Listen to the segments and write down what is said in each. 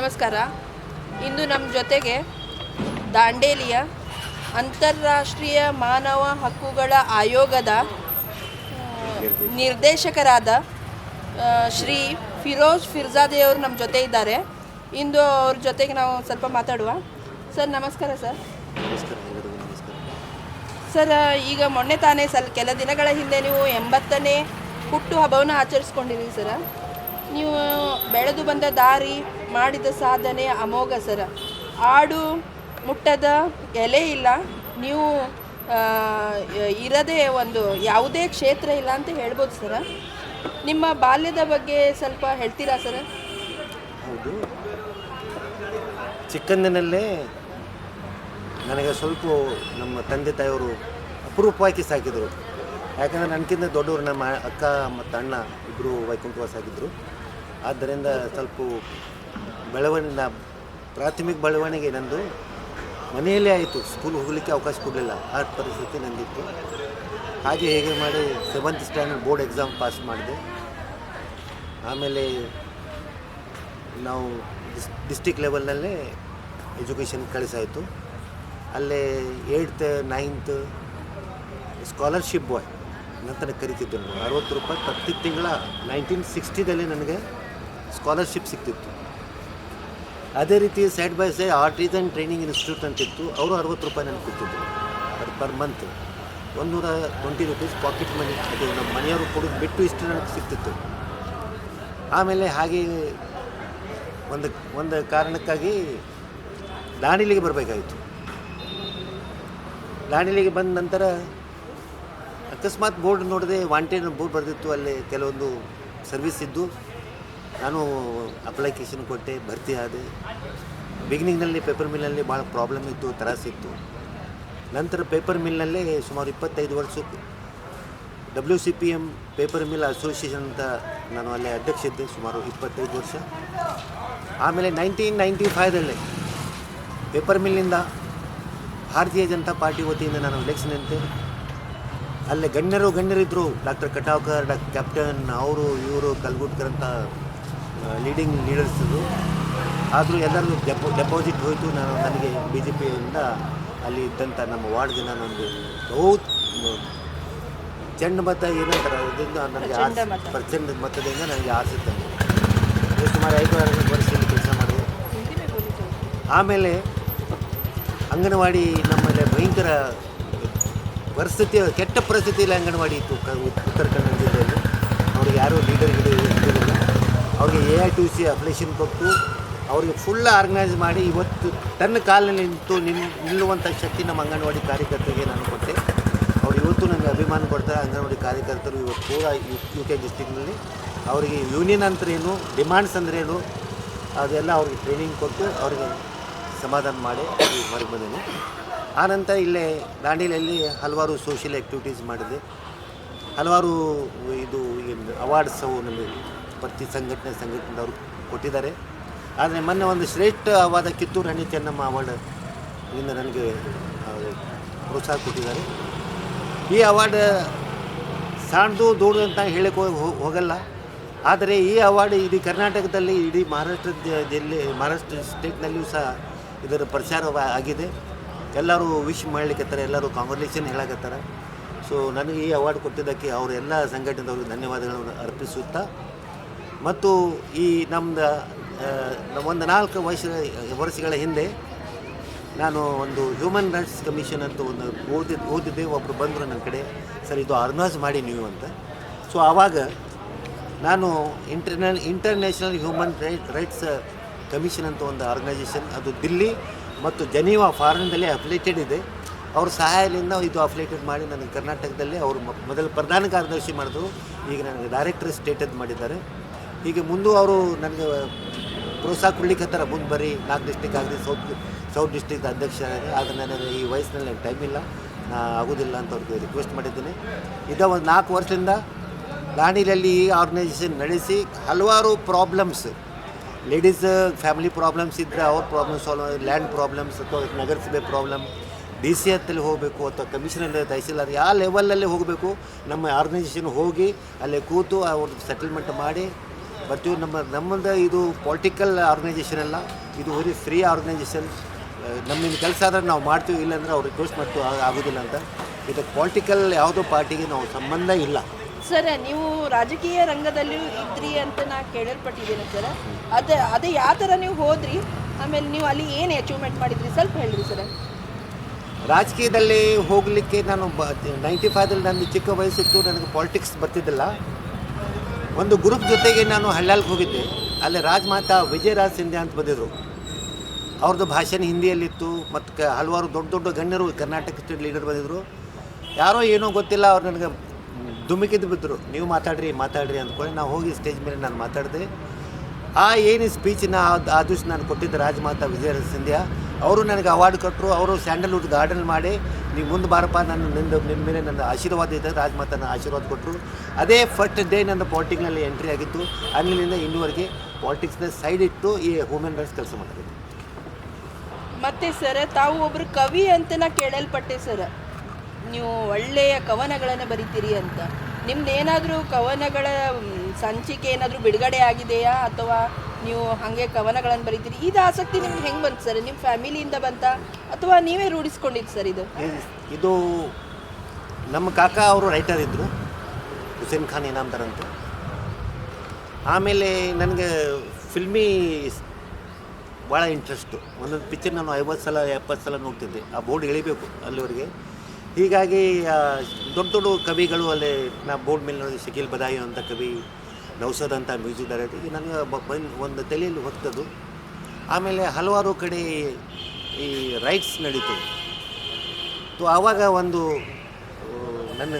ನಮಸ್ಕಾರ. ಇಂದು ನಮ್ಮ ಜೊತೆಗೆ ದಾಂಡೇಲಿಯ ಅಂತಾರಾಷ್ಟ್ರೀಯ ಮಾನವ ಹಕ್ಕುಗಳ ಆಯೋಗದ ನಿರ್ದೇಶಕರಾದ ಶ್ರೀ ಫಿರೋಜ್ ಫಿರ್ಜಾದೆಯವರು ನಮ್ಮ ಜೊತೆ ಇದ್ದಾರೆ. ಇಂದು ಅವ್ರ ಜೊತೆಗೆ ನಾವು ಸ್ವಲ್ಪ ಮಾತಾಡುವ. ಸರ್, ನಮಸ್ಕಾರ ಸರ್. ಸರ್ ಈಗ ಮೊನ್ನೆ ತಾನೇ ಸಲ್ ಕೆಲ ದಿನಗಳ ಹಿಂದೆ ನೀವು ಎಂಬತ್ತನೇ ಹುಟ್ಟು ಹಬ್ಬವನ್ನು ಆಚರಿಸ್ಕೊಂಡಿದ್ದೀವಿ ಸರ್. ನೀವು ಬೆಳೆದು ಬಂದ ದಾರಿ ಮಾಡಿದ ಸಾಧನೆ ಅಮೋಘ ಸರ. ಆಡು ಮುಟ್ಟದ ಎಲೆ ಇಲ್ಲ. ನೀವು ಇರದೇ ಒಂದು ಯಾವುದೇ ಕ್ಷೇತ್ರ ಇಲ್ಲ ಅಂತ ಹೇಳ್ಬೋದು ಸರ. ನಿಮ್ಮ ಬಾಲ್ಯದ ಬಗ್ಗೆ ಸ್ವಲ್ಪ ಹೇಳ್ತೀರಾ ಸರ? ಹೌದು. ಚಿಕ್ಕಂದಿನಲ್ಲೇ ನನಗೆ ಸ್ವಲ್ಪ ನಮ್ಮ ತಂದೆ ತಾಯಿಯವರು ಅಪರೂಪವಾಗಿ ಸಾಕಿದರು. ಯಾಕಂದರೆ ನನಗಿಂತ ದೊಡ್ಡವರು ನಮ್ಮ ಅಕ್ಕ ಮತ್ತು ಅಣ್ಣ ಇಬ್ಬರು ವೈಕುಂಠವಾಸ ಆಗಿದ್ದರು ಆದ್ದರಿಂದ ಸ್ವಲ್ಪ ಬೆಳವಣಿಗೆ ಪ್ರಾಥಮಿಕ ಬೆಳವಣಿಗೆ ನಂದು ಮನೆಯಲ್ಲೇ ಆಯಿತು. ಸ್ಕೂಲ್ ಹೋಗಲಿಕ್ಕೆ ಅವಕಾಶ ಕೊಡಲಿಲ್ಲ. ಆ ಪರಿಸ್ಥಿತಿ ನಂದಿತ್ತು. ಹಾಗೆ ಹೇಗೆ ಮಾಡಿ seventh standard board exam pass ಮಾಡಿದೆ. ಆಮೇಲೆ ನಾವು ಡಿಸ್ ಡಿಸ್ಟಿಕ್ ಲೆವೆಲ್ನಲ್ಲೇ ಎಜುಕೇಷನ್ ಕಳಿಸಾಯಿತು. ಅಲ್ಲೇ ಏಯ್ತ್ ನೈನ್ತ್ ಸ್ಕಾಲರ್ಶಿಪ್ ಬಾಯ್ ನಂತರ ಕರಿತಿದ್ದರು ಅರವತ್ತು ರೂಪಾಯಿ ಪ್ರತಿ ತಿಂಗಳ ನೈನ್ಟೀನ್ ಸಿಕ್ಸ್ಟಿದಲ್ಲಿ ನನಗೆ ಸ್ಕಾಲರ್ಶಿಪ್ ಸಿಗ್ತಿತ್ತು. ಅದೇ ರೀತಿ side by side artisan training institute ಅಂತ ಇತ್ತು ಅವರು ಅರವತ್ತು ರೂಪಾಯಿ ನನಗೆ ಕೊಡ್ತಿದ್ರು ಅದು ಪರ್ ಮಂತ್ ಒಂದೂರ ಟ್ವೆಂಟಿ ರುಪೀಸ್ ಪಾಕೆಟ್ ಮನಿ ಅದು ನಮ್ಮ ಮನೆಯವರು ಕೊಡೋದು ಬಿಟ್ಟು ಇಷ್ಟು ನನಗೆ ಸಿಗ್ತಿತ್ತು. ಆಮೇಲೆ ಹಾಗೆ ಒಂದು ಒಂದು ಕಾರಣಕ್ಕಾಗಿ ದಾಂಡೇಲಿಗೆ ಬರಬೇಕಾಯಿತು. ದಾಂಡೇಲಿಗೆ ಬಂದ ನಂತರ ಅಕಸ್ಮಾತ್ ಬೋರ್ಡ್ ನೋಡಿದೆ ವಾಂಟೆಡ್ ಬೋರ್ಡ್ ಬರೆದಿತ್ತು. ಅಲ್ಲಿ ಕೆಲವೊಂದು ಸರ್ವಿಸ್ ಇದ್ದು. ನಾನು ಅಪ್ಲಿಕೇಶನ್ ಕೊಟ್ಟೆ, ಭರ್ತಿ ಆದೆ. ಬಿಗಿನಿಂಗ್ನಲ್ಲಿ ಪೇಪರ್ ಮಿಲ್ನಲ್ಲಿ ಭಾಳ ಪ್ರಾಬ್ಲಮ್ ಇತ್ತು ತ್ರಾಸಿತ್ತು ನಂತರ ಪೇಪರ್ ಮಿಲ್ನಲ್ಲೇ ಸುಮಾರು ಇಪ್ಪತ್ತೈದು ವರ್ಷಕ್ಕೆ W C P M paper mill association ಅಂತ ನಾನು ಅಲ್ಲೇ ಅಧ್ಯಕ್ಷ ಇದ್ದೆ, ಸುಮಾರು ಇಪ್ಪತ್ತೈದು ವರ್ಷ. ಆಮೇಲೆ ನೈನ್ಟೀನ್ ನೈಂಟಿ ಫೈವ್ದಲ್ಲೇ ಪೇಪರ್ ಮಿಲ್ನಿಂದ ಭಾರತೀಯ ಜನತಾ ಪಾರ್ಟಿ ವತಿಯಿಂದ ನಾನು ಎಲೆಕ್ಷನ್ ಅಂತೆ ಅಲ್ಲೇ ಗಣ್ಯರು ಗಣ್ಯರಿದ್ದರು ಡಾಕ್ಟರ್ ಕಟಾವ್ಕರ್ ಡಾಕ್ಟರ್ ಕ್ಯಾಪ್ಟನ್ ಅವರು, ಇವರು, ಕಲ್ಗುಟ್ಕರ್ ಅಂತ ಲೀಡಿಂಗ್ ಲೀಡರ್ಸ್ ಆದರೂ ಎಲ್ಲರೂ ಡೆಪೋ ಡೆಪಾಸಿಟ್ ಹೋಯಿತು. ನಾನು ನನಗೆ ಬಿ ಜೆ ಪಿಯಿಂದ ಅಲ್ಲಿ ಇದ್ದಂಥ ನಮ್ಮ ವಾರ್ಡ್ಗೆ ನಾನೊಂದು ಬಹುತ್ ಚೆಂಡು ಮತ ಏನಂತಾರೆ ಅದರಿಂದ ನನಗೆ ಆಸೆ ಪ್ರಚಂಡ ಮತದಿಂದ ನನಗೆ ಆಸೆ ತಂದು ಇದು ಸುಮಾರು ಐದು ಆರು ವರ್ಷದಲ್ಲಿ ಕೆಲಸ ಮಾಡಿದೆ. ಆಮೇಲೆ ಅಂಗನವಾಡಿ ನಮ್ಮಲ್ಲಿ ಭಯಂಕರ ಪರಿಸ್ಥಿತಿ ಕೆಟ್ಟ ಪರಿಸ್ಥಿತಿಯಲ್ಲಿ ಅಂಗನವಾಡಿ ಇತ್ತು ಉತ್ತರ ಕನ್ನಡ ಜಿಲ್ಲೆಯಲ್ಲಿ. ಅವ್ರಿಗೆ ಯಾರೂ ಲೀಡರ್ ಇದ್ದಿರಲಿಲ್ಲ ಅವ್ರಿಗೆ A I two C application ಕೊಟ್ಟು ಅವರಿಗೆ ಫುಲ್ ಆರ್ಗನೈಸ್ ಮಾಡಿ ಇವತ್ತು ತನ್ನ ಕಾಲಿನಲ್ಲಿ ನಿಂತು ನಿಲ್ ನಿಲ್ಲುವಂಥ ಶಕ್ತಿ ನಮ್ಮ ಅಂಗನವಾಡಿ ಕಾರ್ಯಕರ್ತರಿಗೆ ನಾನು ಕೊಟ್ಟೆ. ಅವ್ರು ಇವತ್ತು ನನಗೆ ಅಭಿಮಾನ ಕೊಡ್ತಾರೆ. ಅಂಗನವಾಡಿ ಕಾರ್ಯಕರ್ತರು ಇವತ್ತು ಪೂರ ಯು ಕೆ ಡಿಸ್ಟಿಕ್ನಲ್ಲಿ ಅವರಿಗೆ ಯೂನಿಯನ್ ಅಂದ್ರೇನು ಡಿಮ್ಯಾಂಡ್ಸ್ ಡಿಮಾಂಡ್ಸ್ ಅಂದ್ರೆ ಏನು, ಅದೆಲ್ಲ ಅವ್ರಿಗೆ ಟ್ರೈನಿಂಗ್ ಕೊಟ್ಟು ಅವರಿಗೆ ಸಮಾಧಾನ ಮಾಡಿ ಹೊರಗೆ ಬಂದೇನೆ. ಆನಂತರ ಇಲ್ಲೇ ದಾಂಡೇಲಿಯಲ್ಲಿ ಹಲವಾರು ಸೋಷಿಯಲ್ ಆ್ಯಕ್ಟಿವಿಟೀಸ್ ಮಾಡಿದೆ. ಹಲವಾರು ಇದು ಅವಾರ್ಡ್ಸ್ ಅವು ನಮಗೆ ಪ್ರತಿ ಸಂಘಟನೆ ಸಂಘಟನೆದವರು ಕೊಟ್ಟಿದ್ದಾರೆ. ಆದರೆ ಮೊನ್ನೆ ಒಂದು ಶ್ರೇಷ್ಠವಾದ ಕಿತ್ತೂರು ರಾಣಿ ಚೆನ್ನಮ್ಮ ಅವಾರ್ಡ್ ಇಂದ ನನಗೆ ಪ್ರೋತ್ಸಾಹ ಕೊಟ್ಟಿದ್ದಾರೆ. ಈ ಅವಾರ್ಡ್ ಸಣ್ಣದು ದೊಡ್ಡದು ಅಂತ ಹೇಳಕ್ಕೆ ಹೋಗಲ್ಲ. ಆದರೆ ಈ ಅವಾರ್ಡ್ ಇಡೀ ಕರ್ನಾಟಕದಲ್ಲಿ, ಇಡೀ ಮಹಾರಾಷ್ಟ್ರ ಜಿಲ್ಲೆ ಮಹಾರಾಷ್ಟ್ರ ಸ್ಟೇಟ್ನಲ್ಲಿಯೂ ಸಹ ಇದರ ಪ್ರಚಾರ ಆಗಿದೆ. ಎಲ್ಲರೂ ವಿಶ್ ಮಾಡ್ಲಿಕ್ಕತ್ತಾರೆ ಎಲ್ಲರೂ ಕಾಂಗ್ರೆಲೇಷನ್ ಹೇಳಕತ್ತಾರೆ. ಸೊ ನನಗೆ ಈ ಅವಾರ್ಡ್ ಕೊಟ್ಟಿದ್ದಕ್ಕೆ ಅವರು ಎಲ್ಲ ಸಂಘಟನೆದವ್ರಿಗೆ ಧನ್ಯವಾದಗಳನ್ನು ಅರ್ಪಿಸುತ್ತಾ ಮತ್ತು ಈ ನಮ್ಮದು ಒಂದು ನಾಲ್ಕು ವರ್ಷ, ವರ್ಷಗಳ ಹಿಂದೆ ನಾನು ಒಂದು ಹ್ಯೂಮನ್ ರೈಟ್ಸ್ ಕಮಿಷನ್ ಅಂತ ಒಂದು ಓದಿದ್ದು ಓದಿದ್ದೆ. ಒಬ್ಬರು ಬಂದರು ನನ್ನ ಕಡೆ, ಸರ್, ಇದು ಆರ್ಗನೈಸ್ ಮಾಡಿ ನೀವು ಅಂತ. ಸೊ ಆವಾಗ ನಾನು internal international human right rights commission ಅಂತ ಒಂದು ಆರ್ಗನೈಸೇಷನ್ ಅದು ದಿಲ್ಲಿ ಮತ್ತು ಜನೀವಾ ಫಾರಿನ್ದಲ್ಲಿ ಅಫಿಲೇಟೆಡ್ ಇದೆ. ಅವ್ರ ಸಹಾಯದಿಂದ ಇದು ಅಫಿಲೇಟೆಡ್ ಮಾಡಿ ನನಗೆ ಕರ್ನಾಟಕದಲ್ಲಿ ಅವರು ಮೊದಲು ಪ್ರಧಾನ ಕಾರ್ಯದರ್ಶಿ ಮಾಡಿದ್ರು. ಈಗ ನನಗೆ ಡೈರೆಕ್ಟರ್ ಸ್ಟೇಟದ್ ಮಾಡಿದ್ದಾರೆ. ಹೀಗೆ ಮುಂದೆ ಅವರು ನನಗೆ ಪ್ರೋತ್ಸಾಹ ಕೊಡ್ಲಿಕ್ಕತ್ತಾರ ಮುಂದೆ ಬರ್ರಿ ನಾಲ್ಕು ಡಿಸ್ಟಿಕ್ ಆಗಲಿ ಸೌತ್ ಸೌತ್ ಡಿಸ್ಟಿಕ್ ಅಧ್ಯಕ್ಷ ಆದರೆ ನನಗೆ ಈ ವಯಸ್ಸಿನಲ್ಲಿ ಟೈಮ್ ಇಲ್ಲ ಆಗೋದಿಲ್ಲ ಅಂತ ಅವ್ರಿಗೆ ರಿಕ್ವೆಸ್ಟ್ ಮಾಡಿದ್ದೀನಿ. ಇದ ಒಂದು ನಾಲ್ಕು ವರ್ಷದಿಂದ ದಾಣಿಲಲ್ಲಿ ಈ ಆರ್ಗನೈಸೇಷನ್ ನಡೆಸಿ ಹಲವಾರು ಪ್ರಾಬ್ಲಮ್ಸ್ ಲೇಡೀಸ್ ಫ್ಯಾಮಿಲಿ ಪ್ರಾಬ್ಲಮ್ಸ್ ಇದ್ದರೆ ಅವ್ರ ಪ್ರಾಬ್ಲಮ್ ಸಾಲ್ವ್ ಲ್ಯಾಂಡ್ ಪ್ರಾಬ್ಲಮ್ಸ್ ಅಥವಾ ನಗರಸಭೆ ಪ್ರಾಬ್ಲಮ್ ಡಿ ಸಿ ಎತ್ತಲ್ಲಿ ಹೋಗಬೇಕು ಅಥವಾ ಕಮಿಷನರ್ ತಹಸೀಲ್ದಾರ್, ಯಾವ ಲೆವೆಲಲ್ಲಿ ಹೋಗಬೇಕು, ನಮ್ಮ ಆರ್ಗನೈಸೇಷನ್ ಹೋಗಿ ಅಲ್ಲೇ ಕೂತು ಅವ್ರದ್ದು ಸೆಟಲ್ಮೆಂಟ್ ಮಾಡಿ ಬರ್ತೀವಿ ನಮ್ಮ ನಮ್ಮದು ಇದು ಪೊಲಿಟಿಕಲ್ ಆರ್ಗನೈಜೇಷನ್ ಅಲ್ಲ. ಇದು ಬರೀ ಫ್ರೀ ಆರ್ಗನೈಜೇಷನ್ ನಮ್ಮಿಂದ ಕೆಲಸ ಆದರೆ ನಾವು ಮಾಡ್ತೀವಿ ಇಲ್ಲಾಂದರೆ ಅವ್ರು ರಿಕ್ವೆಸ್ಟ್ ಮಾಡ್ತೀವಿ ಆಗೋದಿಲ್ಲ ಅಂತ. ಇದು ಪೊಲಿಟಿಕಲ್ ಯಾವುದೋ ಪಾರ್ಟಿಗೆ ನಾವು ಸಂಬಂಧ ಇಲ್ಲ. ಸರ್ ನೀವು ರಾಜಕೀಯ ರಂಗದಲ್ಲಿ ಇದ್ರಿ ಅಂತ ನಾ ಕೇಳಲ್ಪಟ್ಟಿದ್ದೀನಿ ಸರ್. ಅದೇ ಅದೇ ಯಾವ ಥರ ನೀವು ಹೋದ್ರಿ? ಆಮೇಲೆ ನೀವು ಅಲ್ಲಿ ಏನು ಅಚೀವ್ಮೆಂಟ್ ಮಾಡಿದ್ರಿ? ಸ್ವಲ್ಪ ಹೇಳ್ರಿ ಸರ್. ರಾಜಕೀಯದಲ್ಲಿ ಹೋಗಲಿಕ್ಕೆ ನಾನು ಬ ನೈಂಟಿ ಫೈವ್ದಲ್ಲಿ ನನ್ನ ಚಿಕ್ಕ ವಯಸ್ಸಿತ್ತು ನನಗೆ ಪಾಲಿಟಿಕ್ಸ್ ಬರ್ತಿದ್ದಿಲ್ಲ. ಒಂದು ಗ್ರೂಪ್ ಜೊತೆಗೆ ನಾನು ಹಳ್ಳಾಲ್ಗೆ ಹೋಗಿದ್ದೆ. ಅಲ್ಲಿ ರಾಜಮಾತಾ ವಿಜಯರಾಜ್ ಸಿಂಧ್ಯಾ ಅಂತ ಬಂದಿದ್ದರು ಅವ್ರದ್ದು ಭಾಷಣ ಹಿಂದಿಯಲ್ಲಿತ್ತು ಮತ್ತು ಕ ಹಲವಾರು ದೊಡ್ಡ ದೊಡ್ಡ ಗಣ್ಯರು ಕರ್ನಾಟಕ ಸ್ಟೇಟ್ ಲೀಡರ್ ಬಂದಿದ್ದರು ಯಾರೋ ಏನೋ ಗೊತ್ತಿಲ್ಲ, ಅವ್ರು ನನಗೆ ಧುಮುಕಿದ್ದು ಬಿದ್ದರು ನೀವು ಮಾತಾಡ್ರಿ ಮಾತಾಡ್ರಿ ಅಂದ್ಕೊಂಡು ನಾವು ಹೋಗಿ ಸ್ಟೇಜ್ ಮೇಲೆ ನಾನು ಮಾತಾಡಿದೆ. ಆ ಏನು ಸ್ಪೀಚಿನ ಆ ದಿವಸ ನಾನು ಕೊಟ್ಟಿದ್ದೆ ರಾಜಮಾತಾ ವಿಜಯ ಸಿಂಧ್ಯಾ ಅವರು ನನಗೆ ಅವಾರ್ಡ್ ಕೊಟ್ಟರು ಅವರು ಸ್ಯಾಂಡಲ್ವುಡ್ ಗಾರ್ಡನ್ ಮಾಡಿ ನೀವು ಮುಂದೆ ಬಾರಪ್ಪ, ನನ್ನ, ನಿಂದು ನಿಮ್ಮ ಮೇಲೆ ನನ್ನ ಆಶೀರ್ವಾದ ಇದೆ ರಾಜಮಾತನ ಆಶೀರ್ವಾದ ಕೊಟ್ಟರು ಅದೇ ಫಸ್ಟ್ ಡೇ ನನ್ನ ಪಾಲಿಟಿಕ್ನಲ್ಲಿ ಎಂಟ್ರಿ ಆಗಿತ್ತು. ಅಲ್ಲಿಂದ ಇನ್ನೂವರೆಗೆ ಪಾಲಿಟಿಕ್ಸ್ನ ಸೈಡ್ ಇಟ್ಟು ಈ ಹ್ಯೂಮನ್ ರೈಟ್ಸ್ ಕೆಲಸ ಮಾಡಿದೆ ಮತ್ತೆ ಸರ್ ತಾವು ಒಬ್ಬರು ಕವಿ ಅಂತ ಕೇಳಲ್ಪಟ್ಟೆ ಸರ್ ನೀವು ಒಳ್ಳೆಯ ಕವನಗಳನ್ನು ಬರಿತೀರಿ ಅಂತ. ನಿಮ್ದು ಏನಾದರೂ ಕವನಗಳ ಸಂಚಿಕೆ ಏನಾದರೂ ಬಿಡುಗಡೆ ಆಗಿದೆಯಾ ಅಥವಾ ನೀವು ಹಾಗೆ ಕವನಗಳನ್ನು ಬರೀತೀರಿ. ಇದು ಆಸಕ್ತಿ ನಿಮ್ಗೆ ಹೆಂಗೆ ಬಂತು ಸರ್? ನಿಮ್ಮ ಫ್ಯಾಮಿಲಿಯಿಂದ ಬಂತ? ಅಥವಾ ನೀವೇ ರೂಢಿಸ್ಕೊಂಡಿದ್ದು ಸರ್ ಇದು? ಇದು ನಮ್ಮ ಕಾಕ ಅವರು ರೈಟರ್ ಇದ್ದರು ಹುಸೇನ್ ಖಾನ್ ಇನಾಮ್ದಾರ್ ಅಂತ. ಆಮೇಲೆ ನನಗೆ ಫಿಲ್ಮಿ ಭಾಳ ಇಂಟ್ರೆಸ್ಟು. ಒಂದೊಂದು ಪಿಕ್ಚರ್ ನಾನು ಐವತ್ತು ಸಲ, ಎಪ್ಪತ್ತು ಸಲ ನೋಡ್ತಿದ್ದೆ. ಆ ಬೋರ್ಡ್ ಎಳಿಬೇಕು ಅಲ್ಲಿವರೆಗೆ. ಹೀಗಾಗಿ ದೊಡ್ಡ ದೊಡ್ಡ ಕವಿಗಳು ಅಲ್ಲಿ, ನಾ ಬೋರ್ಡ್ ಮೇಲೆ ನೋಡಿ ಶಕೀಲ್ ಬದಾಯಿ ಅಂತ ಕವಿ. ನೌಸದ್ ಅಂತ ಮ್ಯೂಸಿಕ್ ಡೈರೆಕ್ಟರ್. ಈಗ ನನಗೆ ಒಂದು ತಲೆಯಲ್ಲಿ ಹೊತ್ತದು. ಆಮೇಲೆ ಹಲವಾರು ಕಡೆ ಈ ರೈಟ್ಸ್ ನಡೀತು. ಸೊ ಆವಾಗ ಒಂದು ನನ್ನ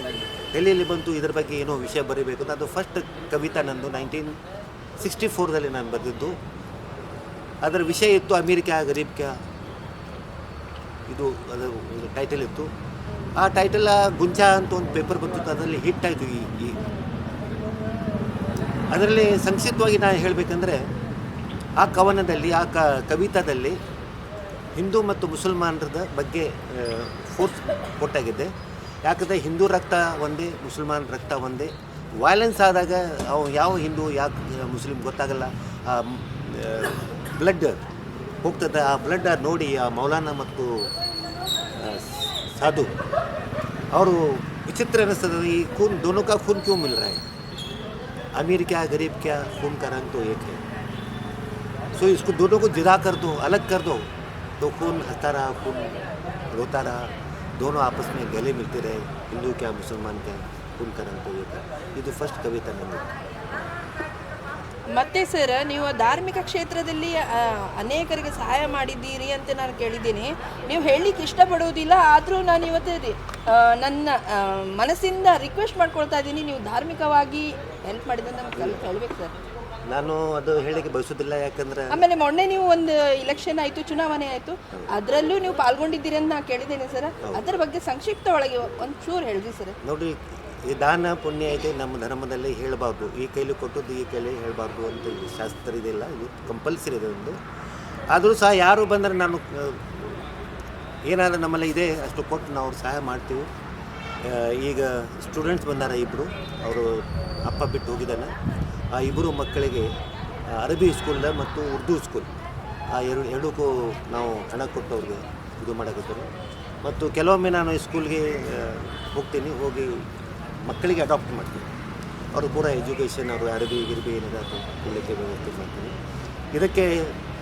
ತಲೆಯಲ್ಲಿ ಬಂತು. ಇದ್ರ ಬಗ್ಗೆ ಏನೋ ವಿಷಯ ಬರೀಬೇಕು ಅಂತ. ಅದು ಫಸ್ಟ್ ಕವಿತಾ ನಂದು ನೈನ್ಟೀನ್ ಸಿಕ್ಸ್ಟಿ ಫೋರ್ದಲ್ಲಿ ನಾನು ಬರೆದಿದ್ದು. ಅದರ ವಿಷಯ ಇತ್ತು, ಅಮೇರಿಕಾ, ಗರೀಬ್ ಇದು, ಅದು ಟೈಟಲ್ ಇತ್ತು. ಆ ಟೈಟಲ್ ಗುಂಚಾ ಅಂತ ಒಂದು ಪೇಪರ್ ಬಂತು. ಅದರಲ್ಲಿ ಹಿಟ್ ಆಯಿತು ಈ ಅದರಲ್ಲಿ ಸಂಕ್ಷಿಪ್ತವಾಗಿ ನಾನು ಹೇಳಬೇಕಂದ್ರೆ, ಆ ಕವನದಲ್ಲಿ, ಆ ಕ, ಕವಿತಾದಲ್ಲಿ ಹಿಂದೂ ಮತ್ತು ಮುಸಲ್ಮಾನರದ ಬಗ್ಗೆ ಫೋರ್ಸ್ ಕೊಟ್ಟಾಗಿದೆ. ಯಾಕಂದರೆ ಹಿಂದೂ ರಕ್ತ ಒಂದೇ, ಮುಸಲ್ಮಾನ್ ರಕ್ತ ಒಂದೇ. ವಾಯ್ಲೆನ್ಸ್ ಆದಾಗ ಅವು ಯಾವ ಹಿಂದೂ, ಯಾಕೆ, ಮುಸ್ಲಿಂ ಗೊತ್ತಾಗಲ್ಲ. ಆ ಬ್ಲಡ್ ಹೋಗ್ತದೆ. ಆ ಬ್ಲಡ್ ನೋಡಿ, ಆ ಮೌಲಾನ ಮತ್ತು ಸಾಧು, ಅವರು ವಿಚಿತ್ರ ಅನ್ನಿಸ್ತದೆ ಈ ಖೂನ್ ದೋನೋ ಖೂನ್ ಕ್ಯೂ ಮಿಲ್ अमीर क्या, गरीब क्या, खून का रंग तो एक है। सो इसको दोनों को जुदा कर दो, अलग कर दो। तो खून हंसता रहा, खून रोता रहा। दोनों आपस में गले मिलते रहे, हिंदू क्या, मुसलमान क्या, खून का रंग तो एक है। ये तो फ़र्स्ट कविता नंद ಮತ್ತೆ ಸರ್ ನೀವು ಧಾರ್ಮಿಕ ಕ್ಷೇತ್ರದಲ್ಲಿ ಅನೇಕರಿಗೆ ಸಹಾಯ ಮಾಡಿದ್ದೀರಿ ಅಂತ ನಾನು ಕೇಳಿದ್ದೀನಿ. ನೀವು ಹೇಳಲಿಕ್ಕೆ ಇಷ್ಟಪಡುವುದಿಲ್ಲ ಆದರೂ ನಾನು ಇವತ್ತು ನನ್ನ ಮನಸ್ಸಿಂದ ರಿಕ್ವೆಸ್ಟ್ ಮಾಡ್ಕೊಳ್ತಾ ಇದ್ದೀನಿ. ನೀವು ಧಾರ್ಮಿಕವಾಗಿ ಹೆಲ್ಪ್ ಮಾಡಿದ್ರೆ ನಮ್ಗೆ ಹೇಳ್ಬೇಕು ಸರ್ ನಾನು ಅದು ಹೇಳಿಕೆ ಬಯಸೋದಿಲ್ಲ ಯಾಕಂದ್ರೆ ಆಮೇಲೆ ಮೊನ್ನೆ ನೀವು ಒಂದು ಇಲೆಕ್ಷನ್ ಆಯಿತು ಚುನಾವಣೆ ಆಯಿತು. ಅದರಲ್ಲೂ ನೀವು ಪಾಲ್ಗೊಂಡಿದ್ದೀರಿ ಅಂತ ನಾನು ಕೇಳಿದ್ದೇನೆ ಸರ್ ಅದರ ಬಗ್ಗೆ ಸಂಕ್ಷಿಪ್ತ ಒಳಗೆ ಒಂದು ಚೂರು ಹೇಳಿದ್ರಿ ಸರ್ ನೋಡಿ ಈ ದಾನ ಪುಣ್ಯ ಇದೆ ನಮ್ಮ ಧರ್ಮದಲ್ಲಿ ಹೇಳಬಾರ್ದು. ಈ ಕೈಲಿ ಕೊಟ್ಟದ್ದು ಈ ಕೈಲಿ ಹೇಳಬಾರ್ದು ಅಂತ ಶಾಸ್ತ್ರ ಇದೆಲ್ಲ. ಇದು ಕಂಪಲ್ಸರಿ ಇದೆ ಒಂದು. ಆದರೂ ಸಹ ಯಾರು ಬಂದರೆ ನಾನು ಏನಾದರೂ ನಮ್ಮಲ್ಲಿ ಇದೆ ಅಷ್ಟು ಕೊಟ್ಟು ನಾವು ಸಹಾಯ ಮಾಡ್ತೀವಿ. ಈಗ ಸ್ಟೂಡೆಂಟ್ಸ್ ಬಂದಾರ ಇಬ್ಬರು ಅವರು ಅಪ್ಪ ಬಿಟ್ಟು ಹೋಗಿದ್ದಾನೆ. ಆ ಇಬ್ಬರು ಮಕ್ಕಳಿಗೆ ಅರಬಿ ಸ್ಕೂಲ್ದ ಮತ್ತು ಉರ್ದು ಸ್ಕೂಲ್ ಆ ಎರಡು ಎರಡಕ್ಕೂ ನಾವು ಹಣ ಕೊಟ್ಟು ಅವ್ರಿಗೆ ಇದು ಮಾಡಕತ್ತರು ಮತ್ತು ಕೆಲವೊಮ್ಮೆ ನಾನು ಸ್ಕೂಲ್ಗೆ ಆ, ಹೋಗ್ತೀನಿ. ಹೋಗಿ ಮಕ್ಕಳಿಗೆ ಅಡಾಪ್ಟ್ ಮಾಡ್ತೀವಿ. ಅವರು ಪೂರ ಎಜುಕೇಷನ್ ಅವರು ಅರಬಿ, ಗಿರ್ಬಿ ಏನಿದೆ ಕೊಡಲಿಕ್ಕೆ ವ್ಯವಸ್ಥೆ ಮಾಡ್ತೀವಿ. ಇದಕ್ಕೆ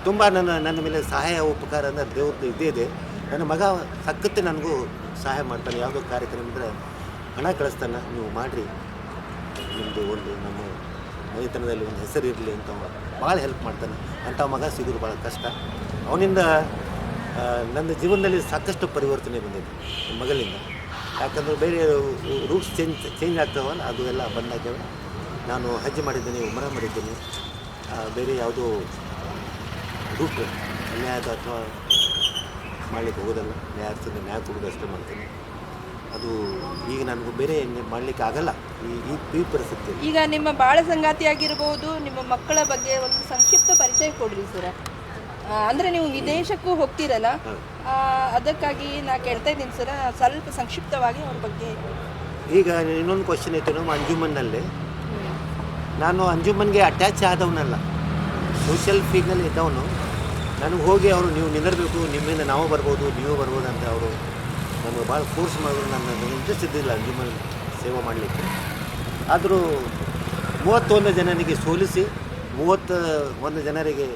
ತುಂಬ ನನ್ನ ನನ್ನ ಮೇಲೆ ಸಹಾಯ, ಉಪಕಾರ ಅಂದರೆ ದೇವ್ರದ್ದು ಇದ್ದೇ ಇದೆ. ನನ್ನ ಮಗ ಸಕ್ಕತ್ತೆ ನನಗೂ ಸಹಾಯ ಮಾಡ್ತಾನೆ. ಯಾವುದೋ ಕಾರ್ಯಕ್ರಮ ಅಂದರೆ ಹಣ ಕಳಿಸ್ತಾನೆ. ನೀವು ಮಾಡಿರಿ. ನಿಮ್ಮದು ಒಂದು ನಮ್ಮ ಮನೆತನದಲ್ಲಿ ಒಂದು ಹೆಸರು ಇರಲಿ ಅಂತ ಭಾಳ ಹೆಲ್ಪ್ ಮಾಡ್ತಾನೆ. ಅಂಥ ಮಗ ಸಿಗೋದು ಭಾಳ ಕಷ್ಟ. ಅವನಿಂದ ನನ್ನ ಜೀವನದಲ್ಲಿ ಸಾಕಷ್ಟು ಪರಿವರ್ತನೆ ಬಂದಿದೆ. ಮಗಳಿಂದ. ಯಾಕಂದ್ರೆ ಬೇರೆ ರೂಟ್ಸ್ ಚೇಂಜ್ ಚೇಂಜ್ ಆಗ್ತಾವಲ್ಲ ಅದು ಎಲ್ಲ ಬಂದಾಗ್ಯವ. ನಾನು ಹಜ್ ಮಾಡಿದ್ದೀನಿ ಉಮರ ಮಾಡಿದ್ದೀನಿ. ಬೇರೆ ಯಾವುದೋ ರೂಟ್ ಅನ್ಯಾಯದ ಅಥವಾ ಮಾಡಲಿಕ್ಕೆ ಹೋಗೋದಲ್ಲ. ನ್ಯಾಯ ನ್ಯಾಯ ಕೊಡೋದು ಅಷ್ಟೇ ಮಾಡ್ತೀನಿ. ಅದು ಈಗ ನನಗೂ ಬೇರೆ ಮಾಡಲಿಕ್ಕೆ ಆಗಲ್ಲ. ಈ ಈ ಪರಿಸ್ಥಿತಿಯಲ್ಲಿ ಈಗ ನಿಮ್ಮ ಬಾಳ ಸಂಗಾತಿ ಆಗಿರ್ಬೋದು ನಿಮ್ಮ ಮಕ್ಕಳ ಬಗ್ಗೆ ಒಂದು ಸಂಕ್ಷಿಪ್ತ ಪರಿಚಯ ಕೊಡ್ರಿ ಸರ್. ಅಂದರೆ ನೀವು ವಿದೇಶಕ್ಕೂ ಹೋಗ್ತೀರಲ್ಲ? ಅದಕ್ಕಾಗಿ ನಾ ಕೇಳ್ತಾ ಇದ್ದೀನಿ ಸರ್ ಸ್ವಲ್ಪ ಸಂಕ್ಷಿಪ್ತವಾಗಿ ಅವ್ರ ಬಗ್ಗೆ. ಈಗ ಇನ್ನೊಂದು ಕ್ವಶನ್ ಐತೆ ನಮ್ಮ ಅಂಜುಮನ್ನಲ್ಲಿ. ನಾನು ಅಂಜುಮನ್ಗೆ ಅಟ್ಯಾಚ್ ಆದವನಲ್ಲ. ಸೋಷಿಯಲ್ ಫೀಲ್ಡ್ನಲ್ಲಿ ಇದ್ದವನು. ನನಗೆ ಹೋಗಿ ಅವರು ನೀವು ನಿಂದಿರಬೇಕು ನಿಮ್ಮಿಂದ ನಾವು ಬರ್ಬೋದು ನೀವು ಬರ್ಬೋದು ಅಂತ ಅವರು ನನಗೆ ಭಾಳ ಫೋರ್ಸ್ ಮಾಡಿದ್ರು. ನನ್ನ ಇಂಟ್ರೆಸ್ಟ್ ಇದ್ದಿಲ್ಲ ಅಂಜುಮನ್ ಸೇವೆ ಮಾಡಲಿಕ್ಕೆ. ಆದರೂ ಮೂವತ್ತೊಂದು ಜನರಿಗೆ ಸೋಲಿಸಿ ಮೂವತ್ತ ಒಂದು ಜನರಿಗೆ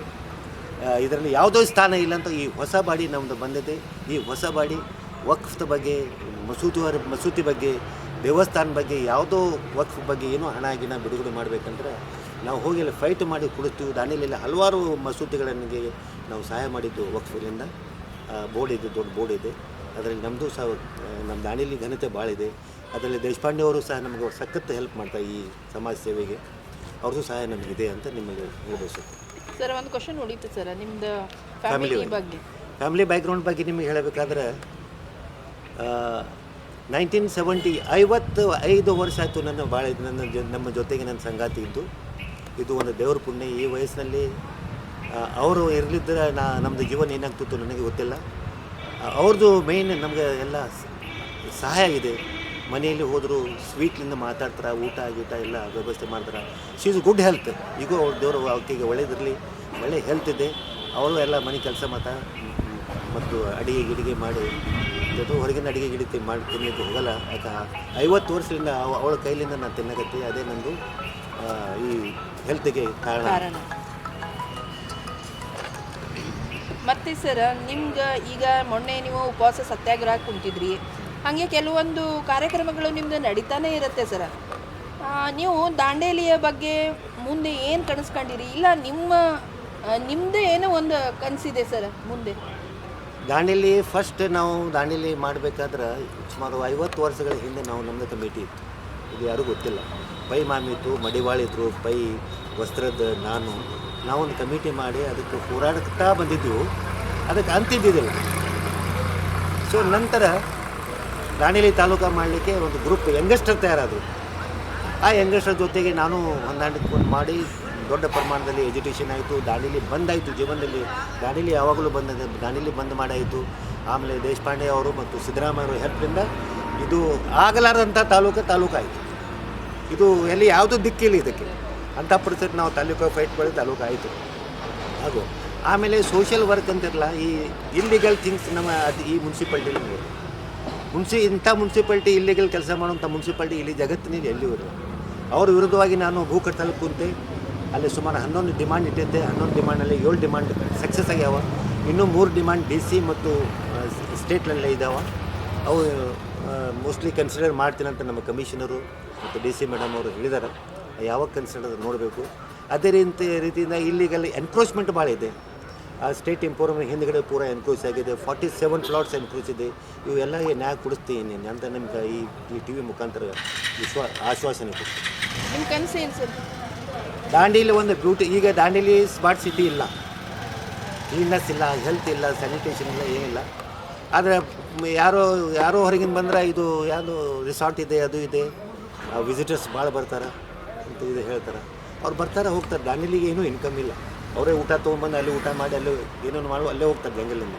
ಇದರಲ್ಲಿ ಯಾವುದೋ ಸ್ಥಾನ ಇಲ್ಲ ಅಂತ ಈ ಹೊಸ ಬಾಡಿ ನಮ್ಮದು ಬಂದಿದೆ. ಈ ಹೊಸ ಬಾಡಿ ವಕ್ಫ್ದ ಬಗ್ಗೆ ಮಸೂದಿ ಮಸೂತಿ ಬಗ್ಗೆ, ದೇವಸ್ಥಾನ ಬಗ್ಗೆ, ಯಾವುದೋ ವಕ್ಫ್ ಬಗ್ಗೆ ಏನೋ ಹಣ ಗಿಣ ಬಿಡುಗಡೆ ಮಾಡಬೇಕಂದ್ರೆ ನಾವು ಹೋಗಿ ಅಲ್ಲಿ ಫೈಟ್ ಮಾಡಿ ಕೊಡುತ್ತೀವಿ ದಾನಿಲೆಲ್ಲ ಹಲವಾರು ಮಸೂತಿಗಳಿಗೆ ನಾವು ಸಹಾಯ ಮಾಡಿದ್ದು ವಕ್ಫಿಲಿಂದ ಬೋರ್ಡ್ ಇದೆ, ದೊಡ್ಡ ಬೋರ್ಡ್ ಇದೆ. ಅದರಲ್ಲಿ ನಮ್ಮದು ಸಹ ನಮ್ಮ ದಾನಿಲಿ ಘನತೆ ಭಾಳ ಇದೆ. ಅದರಲ್ಲಿ ದೇಶಪಾಂಡೆ ಅವರು ಸಹ ನಮಗೆ ಸಖತ್ತು ಹೆಲ್ಪ್ ಮಾಡ್ತಾರೆ ಈ ಸಮಾಜ ಸೇವೆಗೆ. ಅವ್ರದ್ದು ಸಹಾಯ ನಮಗಿದೆ ಅಂತ ನಿಮಗೆ ಹೇಳ್ಬೋದು ಸರ್ ಒಂದು ಕ್ವಶನ್ ಉಳಿತು ಸರ್ ನಿಮ್ದು ಫ್ಯಾಮಿಲಿ ಬಗ್ಗೆ. ಫ್ಯಾಮಿಲಿ ಬ್ಯಾಕ್ಗ್ರೌಂಡ್ ಬಗ್ಗೆ ನಿಮಗೆ ಹೇಳಬೇಕಾದ್ರೆ ನೈನ್ಟೀನ್ ಸೆವೆಂಟಿ ಐವತ್ತು ಐದು ವರ್ಷ ಆಯಿತು ನನ್ನ ಭಾಳ ಇದು ನನ್ನ ಜೊ ನಮ್ಮ ಜೊತೆಗೆ ನನ್ನ ಸಂಗಾತಿ ಇದ್ದು. ಇದು ಒಂದು ದೇವ್ರ ಪುಣ್ಯ. ಈ ವಯಸ್ಸಿನಲ್ಲಿ ಅವರು ಇರಲಿದ್ದರೆ ನಾ ನಮ್ಮದು ಜೀವನ ಏನಾಗ್ತಿತ್ತು ನನಗೆ ಗೊತ್ತಿಲ್ಲ. ಅವ್ರದ್ದು ಮೇಯ್ನ್ ನಮಗೆ ಎಲ್ಲ ಸಹಾಯ ಇದೆ ಮನೆಯಲ್ಲಿ ಹೋದರೂ ಸ್ವೀಟ್ಲಿಂದ ಮಾತಾಡ್ತಾರೆ, ಊಟ ಗೀಟ ಎಲ್ಲ ವ್ಯವಸ್ಥೆ ಮಾಡ್ತಾರೆ. ಶಿ ಇಸ್ ಗುಡ್ ಹೆಲ್ತ್ ಈಗೂ ಅವ್ರ ದೇವರು ಆಕೆಗೆ ಒಳ್ಳೇದಿರಲಿ, ಒಳ್ಳೆ ಹೆಲ್ತ್ ಇದೆ. ಅವರು ಎಲ್ಲ ಮನೆ ಕೆಲಸ ಮಾತ ಮತ್ತು ಅಡಿಗೆ ಗಿಡಿಗೆ ಮಾಡಿ, ಜೊತೆ ಹೊರಗಿನ ಅಡುಗೆ ಗಿಡಿಗೆ ಮಾಡಿ ತಿನ್ನಲಿಕ್ಕೆ ಹೋಗಲ್ಲ. ಯಾಕೆ ಐವತ್ತು ವರ್ಷದಿಂದ ಅವ- ಅವಳ ಕೈಲಿಂದ ನಾನು ತಿನ್ನಕತ್ತಿ, ಅದೇ ನಂದು ಈ ಹೆಲ್ತ್ಗೆ ಕಾರಣ. ಮತ್ತೆ ಸರ್ ನಿಮ್ಗೆ ಈಗ ಮೊನ್ನೆ ನೀವು ಉಪವಾಸ ಸತ್ಯಾಗ್ರಹ ಕುಂತಿದ್ರಿ. ಹಾಗೆ ಕೆಲವೊಂದು ಕಾರ್ಯಕ್ರಮಗಳು ನಿಮ್ದು ನಡೀತಾನೆ ಇರುತ್ತೆ ಸರ್. ನೀವು ದಾಂಡೇಲಿಯ ಬಗ್ಗೆ ಮುಂದೆ ಏನು ಕನಸ್ಕೊಂಡಿರಿ ಇಲ್ಲ ನಿಮ್ಮ ನಿಮ್ಮದೇ ಏನೋ ಒಂದು ಕನಸಿದೆ ಸರ್ ಮುಂದೆ? ದಾಂಡೇಲಿ ಫಸ್ಟ್ ನಾವು ದಾಂಡೇಲಿ ಮಾಡಬೇಕಾದ್ರೆ ಸುಮಾರು ಐವತ್ತು ವರ್ಷಗಳ ಹಿಂದೆ ನಾವು ನಮ್ಮದು ಕಮಿಟಿ ಇತ್ತು. ಇದು ಯಾರು ಗೊತ್ತಿಲ್ಲ. ಪೈ ಮಾಮಿತ್ತು, ಮಡಿವಾಳಿದ್ರು, ಪೈ ವಸ್ತ್ರದ ನಾನು, ನಾವೊಂದು ಕಮಿಟಿ ಮಾಡಿ ಅದಕ್ಕೆ ಹೋರಾಡ್ತಾ ಬಂದಿದ್ದೆವು. ಅದಕ್ಕೆ ಅಂತಿದ್ದಿದ್ದಿಲ್ಲ. ಸೊ ನಂತರ ದಾಂಡೇಲಿ ತಾಲೂಕು ಮಾಡಲಿಕ್ಕೆ ಒಂದು ಗ್ರೂಪ್ ಯಂಗಸ್ಟರ್ ತಯಾರಾದರು. ಆ ಯಂಗಸ್ಟರ್ ಜೊತೆಗೆ ನಾನು ಹೊಂದಾಣಿಕೊಂಡು ಮಾಡಿ ದೊಡ್ಡ ಪ್ರಮಾಣದಲ್ಲಿ ಎಜುಕೇಷನ್ ಆಯಿತು ದಾಂಡೇಲಿ ಬಂದಾಯಿತು ಜೀವನದಲ್ಲಿ. ದಾಂಡೇಲಿ ಯಾವಾಗಲೂ ಬಂದ ದಾಂಡೇಲಿ ಬಂದ್ ಮಾಡಾಯಿತು. ಆಮೇಲೆ ದೇಶಪಾಂಡೆ ಅವರು ಮತ್ತು ಸಿದ್ದರಾಮಯ್ಯ ಹೆಲ್ಪ್ನಿಂದ ಇದು ಆಗಲಾರದಂಥ ತಾಲೂಕು ತಾಲೂಕು ಆಯಿತು ಇದು ಎಲ್ಲಿ ಯಾವುದೂ ದಿಕ್ಕಿಲ್ಲ ಇದಕ್ಕೆ. ಅಂಥ ಪರಿಸ್ಥಿತಿ ನಾವು ತಾಲೂಕು ಫೈಟ್ ಮಾಡಿ ತಾಲೂಕು ಆಯಿತು ಹಾಗೂ ಆಮೇಲೆ ಸೋಷಿಯಲ್ ವರ್ಕ್ ಅಂತಿರಲ್ಲ, ಈ ಇಲ್ಲಿಗಲ್ ಥಿಂಗ್ಸ್ ನಮ್ಮ ಅದು ಈ ಮುನ್ಸಿಪಾಲ್ಟಿಲಿ ಮುನ್ಸಿ, ಇಂಥ ಮುನ್ಸಿಪಾಲ್ಟಿ ಇಲ್ಲಿಗಲ್ ಕೆಲಸ ಮಾಡುವಂಥ ಮುನ್ಸಿಪಾಲ್ಟಿ ಇಲ್ಲಿ ಜಗತ್ತಿನಲ್ಲಿ ಎಲ್ಲಿಯೂ ಇಲ್ಲ ಅವ್ರ ವಿರುದ್ಧವಾಗಿ ನಾನು ಭೂ ಕಟ್ಟಲು ಕುಂತೆ, ಅಲ್ಲಿ ಸುಮಾರು ಹನ್ನೊಂದು ಡಿಮಾಂಡ್ ಇಟ್ಟಿದ್ದೆ, ಹನ್ನೊಂದು ಡಿಮಾಂಡಲ್ಲಿ ಏಳು ಡಿಮಾಂಡ್ ಸಕ್ಸಸ್ ಆಗ್ಯಾವ. ಇನ್ನೂ ಮೂರು ಡಿಮಾಂಡ್ ಡಿ ಸಿ ಮತ್ತು ಸ್ಟೇಟ್ನಲ್ಲೇ ಇದ್ದಾವೆ ಅವು ಮೋಸ್ಟ್ಲಿ ಕನ್ಸಿಡರ್ ಮಾಡ್ತೀನಂತ ನಮ್ಮ ಕಮಿಷನರು ಮತ್ತು ಡಿ ಸಿ ಮೇಡಮ್ ಅವರು ಹೇಳಿದ್ದಾರೆ ಯಾವಾಗ ಕನ್ಸಿಡರ್ ನೋಡಬೇಕು. ಅದೇ ರೀತಿ ರೀತಿಯಿಂದ ಇಲ್ಲಿಗಲ್ಲಿ ಎನ್ಕ್ರೋಚ್ಮೆಂಟ್ ಭಾಳ ಇದೆ. ಆ ಸ್ಟೇಟ್ ಎಂಪೋರಿಯಂ ಹಿಂದ್ಗಡೆ ಪೂರ ಎನ್ಕ್ರೋಚ್ ಆಗಿದೆ. ಫಾರ್ಟಿ ಸೆವೆನ್ ಪ್ಲಾಟ್ಸ್ ಎನ್ಕ್ರೂಸ್ ಇದೆ. ಇವೆಲ್ಲ ನ್ಯಾಯ ಕೊಡಿಸ್ತೀನಿ ಅಂತ ನಿಮ್ಗೆ ಈ ಈ ಟಿ ವಿ ಮುಖಾಂತರ ವಿಶ್ವಾ ಆಶ್ವಾಸನೆ ಕೊಡ್ತೀನಿ. ನಿಮ್ಮ ಕನಸು ಏನು ಸರ್? ದಾಂಡೇಲಿ ಒಂದು ಬ್ಯೂಟಿ ಈಗ ದಾಂಡೇಲಿ ಸ್ಮಾರ್ಟ್ ಸಿಟಿ ಇಲ್ಲ. ಕ್ಲೀನ್ನೆಸ್ ಇಲ್ಲ ಹೆಲ್ತ್ ಇಲ್ಲ ಸ್ಯಾನಿಟೇಷನ್ ಇಲ್ಲ ಏನಿಲ್ಲ ಆದರೆ ಯಾರೋ ಯಾರೋ ಹೊರಗಿಂದ ಬಂದ್ರೆ ಇದು ಯಾವುದು ರಿಸಾರ್ಟ್ ಇದೆ ಅದು ಇದೆ. ವಿಸಿಟರ್ಸ್ ಭಾಳ ಬರ್ತಾರೆ ಅಂತ ಇದು ಹೇಳ್ತಾರೆ. ಅವ್ರು ಬರ್ತಾರೆ ಹೋಗ್ತಾರೆ. ದಾಂಡೇಲಿಗೆ ಏನೂ ಇನ್ಕಮ್ ಇಲ್ಲ. ಅವರೇ ಊಟ ತೊಗೊಂಬಂದು ಅಲ್ಲಿ ಊಟ ಮಾಡಿ ಅಲ್ಲಿ ಏನೇನು ಮಾಡುವ, ಅಲ್ಲೇ ಹೋಗ್ತಾರೆ ಜಂಗಲಿಂದ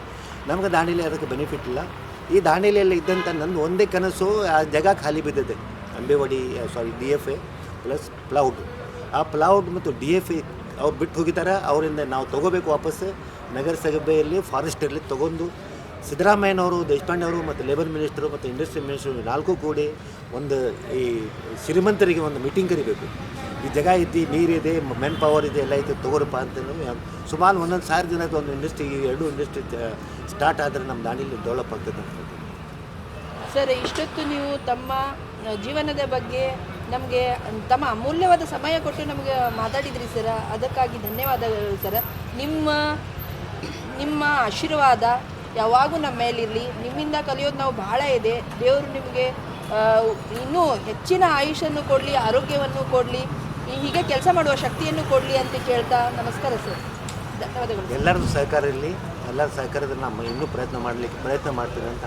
ನಮ್ಗೆ ದಾಂಡೇಲಿ ಅದಕ್ಕೆ ಬೆನಿಫಿಟ್ ಇಲ್ಲ. ಈ ದಾಂಡೇಲಿಯಲ್ಲಿ ಇದ್ದಂಥ ನಂದು ಒಂದೇ ಕನಸು, ಆ ಜಾಗ ಖಾಲಿ ಬಿದ್ದಿದೆ Ambewadi sorry D F A plus ploughed ಆ ಪ್ಲೌಡ್ ಮತ್ತು ಡಿ ಎಫ್ ಎ ಅವ್ರು ಬಿಟ್ಟು ಹೋಗಿದ್ದಾರೆ. ಅವರಿಂದ ನಾವು ತೊಗೋಬೇಕು ವಾಪಸ್. ನಗರಸಭೆಯಲ್ಲಿ ಫಾರೆಸ್ಟಲ್ಲಿ ತೊಗೊಂಡು ಸಿದ್ದರಾಮಯ್ಯನವರು ದೇಶಪಾಂಡೆ ಅವರು ಮತ್ತು ಲೇಬರ್ ಮಿನಿಸ್ಟರು ಮತ್ತು ಇಂಡಸ್ಟ್ರಿ ಮಿನಿಸ್ಟರ್ ನಾಲ್ಕು ಕೂಡಿ ಒಂದು ಈ ಶ್ರೀಮಂತರಿಗೆ ಒಂದು ಮೀಟಿಂಗ್ ಕರಿಬೇಕು. ಈ ಜಾಗ ಐತಿ ನೀರಿದೆ ಮೆನ್ ಪವರ್ ಇದೆ, ಎಲ್ಲ ಐತೆ ತೊಗೊರಪ್ಪ ಅಂತ ಸುಮಾರು ಒಂದೊಂದು ಸಾವಿರ ಜನ ಒಂದು ಇಂಡಸ್ಟ್ರಿ ಎರಡು ಇಂಡಸ್ಟ್ರಿ ಸ್ಟಾರ್ಟ್ ಆದರೆ ನಮ್ಮ ದಾಣಿಲಿ ಡೆವಲಪ್ ಆಗ್ತದೆ. ಸರ್, ಇಷ್ಟೊತ್ತು ನೀವು ತಮ್ಮ ಜೀವನದ ಬಗ್ಗೆ ನಮಗೆ, ತಮ್ಮ ಅಮೂಲ್ಯವಾದ ಸಮಯ ಕೊಟ್ಟು ನಮಗೆ ಮಾತಾಡಿದ್ರಿ ಸರ್. ಅದಕ್ಕಾಗಿ ಧನ್ಯವಾದಗಳು ಸರ್. ನಿಮ್ಮ ನಿಮ್ಮ ಆಶೀರ್ವಾದ ಯಾವಾಗೂ ನಮ್ಮ ಮೇಲಿರಲಿ. ನಿಮ್ಮಿಂದ ಕಲಿಯೋದು ನಾವು ಬಹಳ ಇದೆ. ದೇವರು ನಿಮಗೆ ಇನ್ನೂ ಹೆಚ್ಚಿನ ಆಯುಷನ್ನು ಕೊಡಲಿ, ಆರೋಗ್ಯವನ್ನು ಕೊಡಲಿ. ಹೀಗೆ ಕೆಲಸ ಮಾಡುವ ಶಕ್ತಿಯನ್ನು ಕೊಡಲಿ ಅಂತ ಕೇಳ್ತಾ ನಮಸ್ಕಾರ ಸರ್. ಧನ್ಯವಾದಗಳು. ಎಲ್ಲರದ್ದು ಸಹಕಾರ ಇರಲಿ, ಎಲ್ಲರ ಸಹಕಾರದಲ್ಲಿ ನಮ್ಮ ಇನ್ನೂ ಪ್ರಯತ್ನ ಮಾಡಲಿಕ್ಕೆ ಪ್ರಯತ್ನ ಮಾಡ್ತೀನಿ ಅಂತ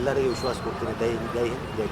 ಎಲ್ಲರಿಗೂ ವಿಶ್ವಾಸ ಕೊಡ್ತೀನಿ. ದೈ ಜೈ ಹಿಂದ್, ಜೈ